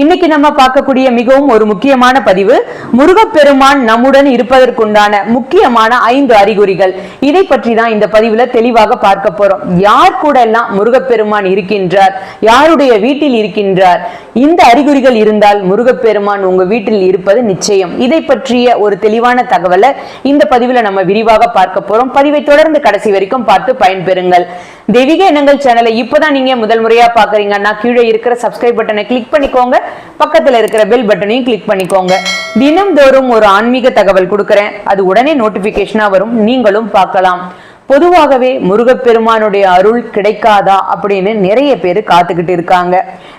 இன்னைக்கு நம்ம பார்க்கக்கூடிய மிகவும் ஒரு முக்கியமான பதிவு முருகப்பெருமான் நம்முடன் இருப்பதற்குண்டான முக்கியமான ஐந்து அறிகுறிகள். இதை பற்றி தான் இந்த பதிவுல தெளிவாக பார்க்க போறோம். யார் கூட எல்லாம் முருகப்பெருமான் இருக்கின்றார்? யாருடைய வீட்டில் இருக்கின்றார்? இந்த அறிகுறிகள் இருந்தால் முருகப்பெருமான் உங்க வீட்டில் இருப்பது நிச்சயம். இதை பற்றிய ஒரு தெளிவான தகவலை இந்த பதிவுல நம்ம விரிவாக பார்க்க போறோம். பதிவை தொடர்ந்து கடைசி வரைக்கும் பார்த்து பயன்பெறுங்கள். தெய்வீக எண்ணங்கள் சேனலை இப்பதான் நீங்க முதல் முறையா பாக்குறீங்கன்னா கீழே இருக்கிற சப்ஸ்கிரைப் பட்டனை கிளிக் பண்ணிக்கோங்க. பக்கத்துல இருக்கிற பெல் பட்டனையும் கிளிக் பண்ணிக்கோங்க. தினம்தோறும் ஒரு ஆன்மீக தகவல் கொடுக்கறேன். அது உடனே நோட்டிபிகேஷனா வரும். நீங்களும் பார்க்கலாம். பொதுவாகவே முருகப்பெருமானுடைய அருள் கிடைக்காதா அப்படின்னு நிறைய பேர் காத்துக்கிட்டு இருக்காங்க.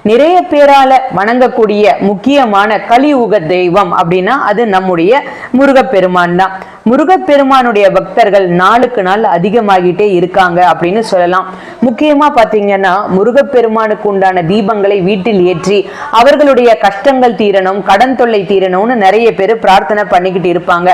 நிறைய பேரால வணங்கக்கூடிய முக்கியமான கலியுக தெய்வம் அப்படின்னா அது நம்முடைய முருகப்பெருமான் தான். முருகப்பெருமானுடைய பக்தர்கள் நாளுக்கு நாள் அதிகமாகிட்டே இருக்காங்க அப்படின்னு சொல்லலாம். முக்கியமா பாத்தீங்கன்னா முருகப்பெருமானுக்கு உண்டான தீபங்களை வீட்டில் ஏற்றி அவர்களுடைய கஷ்டங்கள் தீரணும் கடன் தொல்லை தீரணும்னு நிறைய பேர் பிரார்த்தனை பண்ணிக்கிட்டு இருப்பாங்க.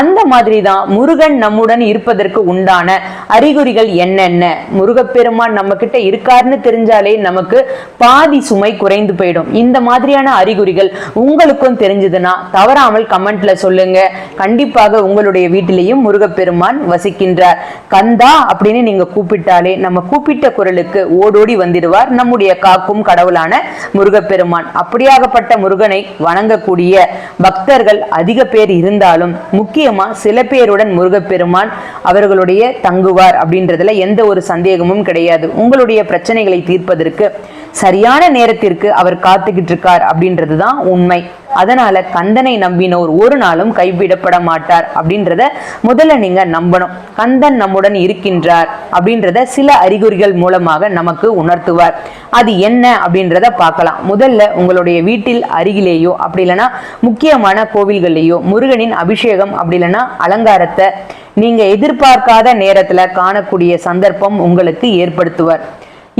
அந்த மாதிரி தான் முருகன் நம்முடன் இருப்பதற்கு உண்டான அறிகுறிகள் என்னென்ன? முருகப்பெருமான் நம்ம கிட்ட இருக்காருன்னு தெரிஞ்சாலே நமக்கு பாதி சுமை குறைந்து போயிடும். இந்த மாதிரியான அறிகுறிகள் உங்களுக்கும் தெரிஞ்சதுன்னா தவறாமல் கமெண்ட்ல சொல்லுங்க. கண்டிப்பாக உங்களுடைய வீட்டிலேயும் முருகப்பெருமான் வசிக்கின்றார். கந்தா அப்படின்னு நீங்க கூப்பிட்டாலே நம்ம கூப்பிட்ட குரலுக்கு ஓடோடி வந்துடுவார். நம்முடைய காக்கும் கடவுளான முருகப்பெருமான். அப்படியாகப்பட்ட முருகனை வணங்கக்கூடிய பக்தர்கள் அதிக பேர் இருந்தாலும் முக்கியமா சில பேருடன் முருகப்பெருமான் அவர்களுடைய தங்குவார் அப்படின்றதுல எந்த ஒரு சந்தேகமும் கிடையாது. உங்களுடைய பிரச்சனைகளை தீர்ப்பதற்கு சரியான நேரத்திற்கு அவர் காத்துக்கிட்டு இருக்கார் அப்படின்றது தான் உண்மை. அதனால கந்தனை நம்பினோர் ஒரு நாளும் கைவிடப்பட மாட்டார் அப்படின்றத முதல்ல நீங்க நம்பணும். கந்தன் நம்முடன் இருக்கின்றார் அப்படின்றத சில அறிகுறிகள் மூலமாக நமக்கு உணர்த்துவார். அது என்ன அப்படின்றத பார்க்கலாம். முதல்ல உங்களுடைய வீட்டில் அருகிலேயோ அப்படி இல்லைன்னா முக்கியமான கோவில்கள்லேயோ முருகனின் அபிஷேகம் அப்படி இல்லைன்னா அலங்காரத்தை நீங்க எதிர்பார்க்காத நேரத்துல காணக்கூடிய சந்தர்ப்பம் உங்களுக்கு ஏற்படுத்துவார்.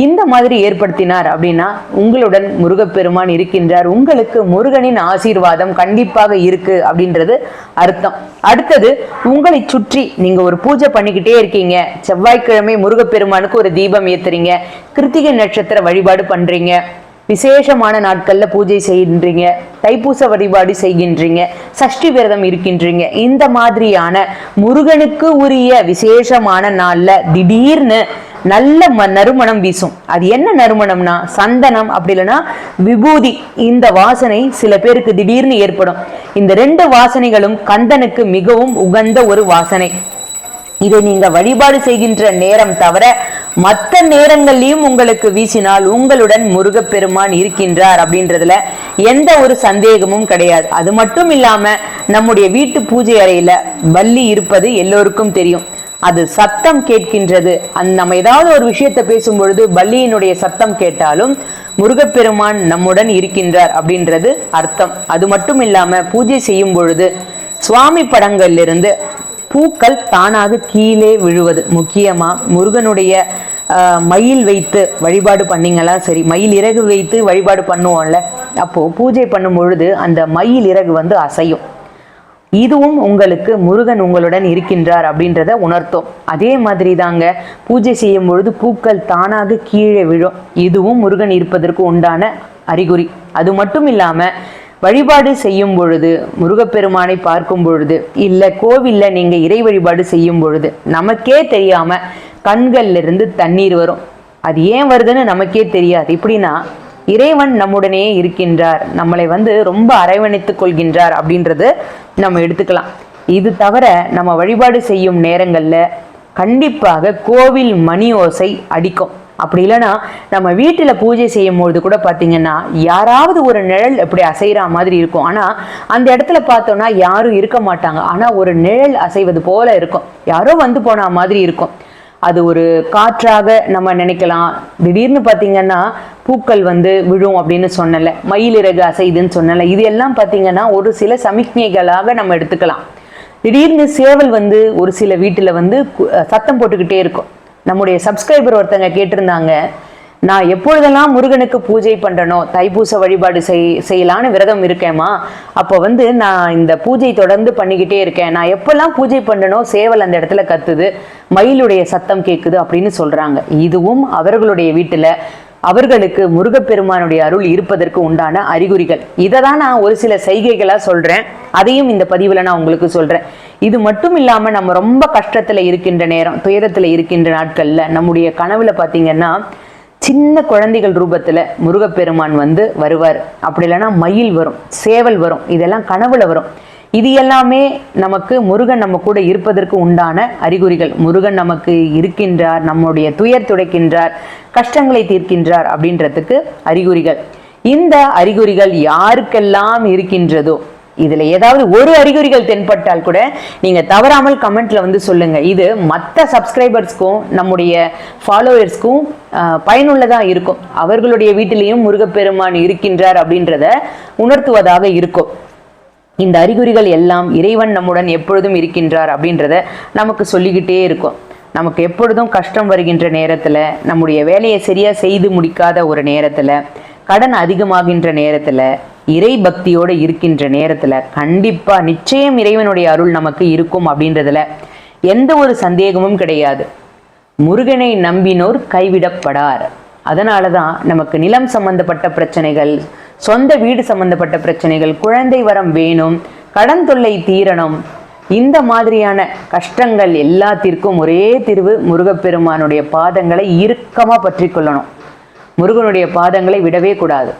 இந்த மாதிரி ஏற்படுத்தினார் அப்படின்னா உங்களுடன் முருகப்பெருமான் இருக்கின்றார். உங்களுக்கு முருகனின் ஆசீர்வாதம் கண்டிப்பாக இருக்கு அப்படின்றது அர்த்தம். அடுத்தது உங்களை சுற்றி நீங்க ஒரு பூஜை பண்ணிக்கிட்டே இருக்கீங்க. செவ்வாய்க்கிழமை முருகப்பெருமானுக்கு ஒரு தீபம் ஏத்துறீங்க. கிருத்திகை நட்சத்திர வழிபாடு பண்றீங்க. விசேஷமான நாட்கள்ல பூஜை செய்கின்றீங்க. தைப்பூச வழிபாடு செய்கின்றீங்க. சஷ்டி விரதம் இருக்கின்றீங்க. இந்த மாதிரியான முருகனுக்கு உரிய விசேஷமான நாள்ல திடீர்னு நல்ல ம நறுமணம் வீசும். அது என்ன நறுமணம்னா சந்தனம் அப்படி இல்லைன்னா விபூதி. இந்த வாசனை சில பேருக்கு திடீர்னு ஏற்படும். இந்த ரெண்டு வாசனைகளும் கந்தனுக்கு மிகவும் உகந்த ஒரு வாசனை. இதை நீங்க வழிபாடு செய்கின்ற நேரம் தவிர மற்ற நேரங்களையும் உங்களுக்கு வீசினால் உங்களுடன் முருகப்பெருமான் இருக்கின்றார் அப்படின்றதுல எந்த ஒரு சந்தேகமும் கிடையாது. அது மட்டும் இல்லாம நம்முடைய வீட்டு பூஜை அறையில வள்ளி இருப்பது எல்லோருக்கும் தெரியும். அது சத்தம் கேட்கின்றது. அந் நம்ம ஏதாவது ஒரு விஷயத்தை பேசும் பொழுது பல்லியினுடைய சத்தம் கேட்டாலும் முருகப்பெருமான் நம்முடன் இருக்கின்றார் அப்படின்றது அர்த்தம். அது மட்டும் இல்லாம பூஜை செய்யும் பொழுது சுவாமி படங்கள்லிருந்து பூக்கள் தானாக கீழே விழுவது. முக்கியமா முருகனுடைய மயில் வைத்து வழிபாடு பண்ணீங்களா? சரி மயில் இறகு வைத்து வழிபாடு பண்ணுவோம்ல. அப்போ பூஜை பண்ணும் பொழுது அந்த மயில் இறகு வந்து அசையும். இதுவும் உங்களுக்கு முருகன் உங்களுடன் இருக்கின்றார் அப்படின்றத உணர்த்தும். அதே மாதிரி தாங்க பூஜை செய்யும் பொழுது பூக்கள் தானாக கீழே விழும். இதுவும் முருகன் இருப்பதற்கு உண்டான அறிகுறி. அது மட்டும் இல்லாம வழிபாடு செய்யும் பொழுது முருகப்பெருமானை பார்க்கும் பொழுது இல்ல கோவில்ல நீங்க இறை வழிபாடு செய்யும் பொழுது நமக்கே தெரியாம கண்கள்ல இருந்து தண்ணீர் வரும். அது ஏன் வருதுன்னு நமக்கே தெரியாது. இப்படின்னா இறைவன் நம்முடனே இருக்கின்றார். நம்மளை வந்து ரொம்ப அரவணைத்துக் கொள்கின்றார் அப்படின்றது நம்ம எடுத்துக்கலாம். இது தவிர நம்ம வழிபாடு செய்யும் நேரங்களில் கண்டிப்பாக கோவில் மணி ஓசை அடிக்கும். அப்படி இல்லைன்னா நம்ம வீட்டில் பூஜை செய்யும் பொழுது கூட பார்த்தீங்கன்னா யாராவது ஒரு நிழல் இப்படி அசைகிற மாதிரி இருக்கும். ஆனால் அந்த இடத்துல பார்த்தோம்னா யாரும் இருக்க மாட்டாங்க. ஆனால் ஒரு நிழல் அசைவது போல இருக்கும். யாரோ வந்து போன மாதிரி இருக்கும். அது ஒரு காற்றாக நம்ம நினைக்கலாம். திடீர்னு பார்த்தீங்கன்னா பூக்கள் வந்து விழும் அப்படின்னு சொன்னல மயிலிறகு அசைதுன்னு சொன்னல இது எல்லாம் பார்த்தீங்கன்னா ஒரு சில சமிக்ஞைகளாக நம்ம எடுத்துக்கலாம். திடீர்னு சேவல் வந்து ஒரு சில வீட்டில் வந்து சத்தம் போட்டுக்கிட்டே இருக்கும். நம்முடைய சப்ஸ்கிரைபர் ஒருத்தங்க கேட்டிருந்தாங்க நான் எப்பொழுதெல்லாம் முருகனுக்கு பூஜை பண்றனோ தைப்பூச வழிபாடு செய் செய்யலான்னு விரதம் இருக்கேம்மா அப்போ வந்து நான் இந்த பூஜை தொடர்ந்து பண்ணிக்கிட்டே இருக்கேன். நான் எப்பெல்லாம் பூஜை பண்ணனோ சேவல் அந்த இடத்துல கத்துது மயிலுடைய சத்தம் கேட்குது அப்படின்னு சொல்றாங்க. இதுவும் அவர்களுடைய வீட்டுல அவர்களுக்கு முருகப்பெருமானுடைய அருள் இருப்பதற்கு உண்டான அறிகுறிகள். இதை தான் நான் ஒரு சில செய்கைகளா சொல்றேன். அதையும் இந்த பதிவுல நான் உங்களுக்கு சொல்றேன். இது மட்டும் இல்லாம நம்ம ரொம்ப கஷ்டத்துல இருக்கின்ற நேரம் துயரத்துல இருக்கின்ற நாட்கள்ல நம்முடைய கனவுல பாத்தீங்கன்னா சின்ன குழந்தைகள் ரூபத்தில் முருகப்பெருமான் வந்து வருவார். அப்படி இல்லைன்னா மயில் வரும் சேவல் வரும் இதெல்லாம் கனவுல வரும். இது எல்லாமே நமக்கு முருகன் நம்ம கூட இருப்பதற்கு உண்டான அறிகுறிகள். முருகன் நமக்கு இருக்கின்றார் நம்முடைய துயர் துடைக்கின்றார் கஷ்டங்களை தீர்க்கின்றார் அப்படின்றதுக்கு அறிகுறிகள். இந்த அறிகுறிகள் யாருக்கெல்லாம் இருக்கின்றதோ இதில் ஏதாவது ஒரு அறிகுறிகள் தென்பட்டால் கூட நீங்கள் தவறாமல் கமெண்ட்டில் வந்து சொல்லுங்கள் இது மற்ற சப்ஸ்கிரைபர்ஸ்க்கும் நம்முடைய ஃபாலோவர்ஸ்க்கும் பயனுள்ளதாக இருக்கும். அவர்களுடைய வீட்டிலையும் முருகப்பெருமான் இருக்கின்றார் அப்படின்றத உணர்த்துவதாக இருக்கும். இந்த அறிகுறிகள் எல்லாம் இறைவன் நம்முடன் எப்பொழுதும் இருக்கின்றார் அப்படின்றத நமக்கு சொல்லிக்கிட்டே இருக்கும். நமக்கு எப்பொழுதும் கஷ்டம் வருகின்ற நேரத்தில் நம்முடைய வேலையை சரியாக செய்து முடிக்காத ஒரு நேரத்தில் கடன் அதிகமாகின்ற நேரத்தில் இறை பக்தியோடு இருக்கின்ற நேரத்தில் கண்டிப்பாக நிச்சயம் இறைவனுடைய அருள் நமக்கு இருக்கும் அப்படின்றதுல எந்த ஒரு சந்தேகமும் கிடையாது. முருகனை நம்பினோர் கைவிடப்படார். அதனால தான் நமக்கு நிலம் சம்பந்தப்பட்ட பிரச்சனைகள் சொந்த வீடு சம்பந்தப்பட்ட பிரச்சனைகள் குழந்தை வரம் வேணும் கடன் தொல்லை தீரணும் இந்த மாதிரியான கஷ்டங்கள் எல்லாத்திற்கும் ஒரே தீர்வு முருகப்பெருமானுடைய பாதங்களை இறுக்கமாக பற்றி கொள்ளணும். முருகனுடைய பாதங்களை விடவே கூடாது.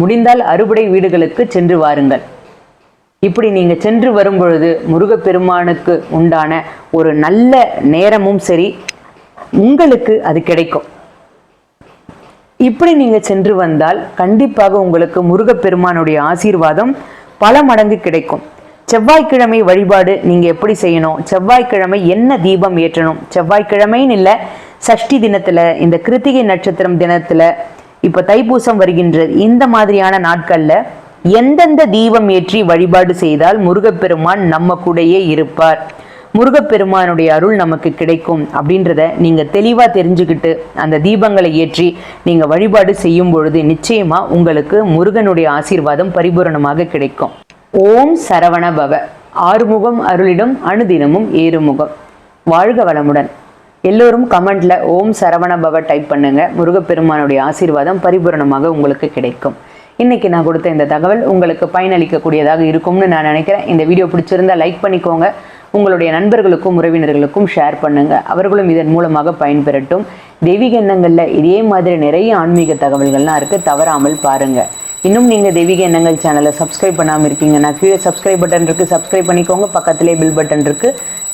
முடிந்தால் அறுபடை வீடுகளுக்கு சென்று வாருங்கள். இப்படி நீங்க சென்று வரும்பொழுது முருகப்பெருமானுக்கு உண்டான ஒரு நல்ல நேரமும் சரி உங்களுக்கு அது கிடைக்கும். இப்படி நீங்க சென்று வந்தால் கண்டிப்பாக உங்களுக்கு முருகப்பெருமானுடைய ஆசீர்வாதம் பல மடங்கு கிடைக்கும். செவ்வாய்க்கிழமை வழிபாடு நீங்க எப்படி செய்யணும்? செவ்வாய்க்கிழமை என்ன தீபம் ஏற்றணும்? செவ்வாய்க்கிழமைன்னு இல்லை சஷ்டி தினத்துல இந்த கிருத்திகை நட்சத்திரம் தினத்துல இப்ப தைப்பூசம் வருகின்றது இந்த மாதிரியான நாட்கள்ல எந்தெந்த தீபம் ஏற்றி வழிபாடு செய்தால் முருகப்பெருமான் நம்ம கூடயே இருப்பார்? முருகப்பெருமானுடைய அருள் நமக்கு கிடைக்கும் அப்படின்றத நீங்க தெளிவா தெரிஞ்சுக்கிட்டு அந்த தீபங்களை ஏற்றி நீங்க வழிபாடு செய்யும் பொழுது நிச்சயமா உங்களுக்கு முருகனுடைய ஆசீர்வாதம் பரிபூரணமாக கிடைக்கும். ஓம் சரவண பவ. ஆறுமுகம் அருளிடம் அணுதினமும் ஏறுமுகம். வாழ்க வளமுடன். எல்லோரும் கமெண்ட்ல ஓம் சரவண பவ டைப் பண்ணுங்க. முருகப்பெருமானுடைய ஆசீர்வாதம் பரிபூரணமாக உங்களுக்கு கிடைக்கும். இன்னைக்கு நான் கொடுத்த இந்த தகவல் உங்களுக்கு பயனளிக்கக்கூடியதாக இருக்கும்னு நான் நினைக்கிறேன். இந்த வீடியோ பிடிச்சிருந்தா லைக் பண்ணிக்கோங்க. உங்களுடைய நண்பர்களுக்கும் உறவினர்களுக்கும் ஷேர் பண்ணுங்க. அவர்களும் இதன் மூலமாக பயன்பெறட்டும். தெய்வீக எண்ணங்களில் இதே மாதிரி நிறைய ஆன்மீக தகவல்கள்லாம் இருக்குது தவறாமல் பாருங்கள் இன்னும் நீங்கள் தெய்வீக எண்ணங்கள் சேனலை சப்ஸ்கிரைப் பண்ணாமல் இருக்கீங்கன்னா கீழே சப்ஸ்கிரைப் பட்டன் இருக்குது சப்ஸ்கிரைப் பண்ணிக்கோங்க. பக்கத்திலே பில் பட்டன் இருக்குது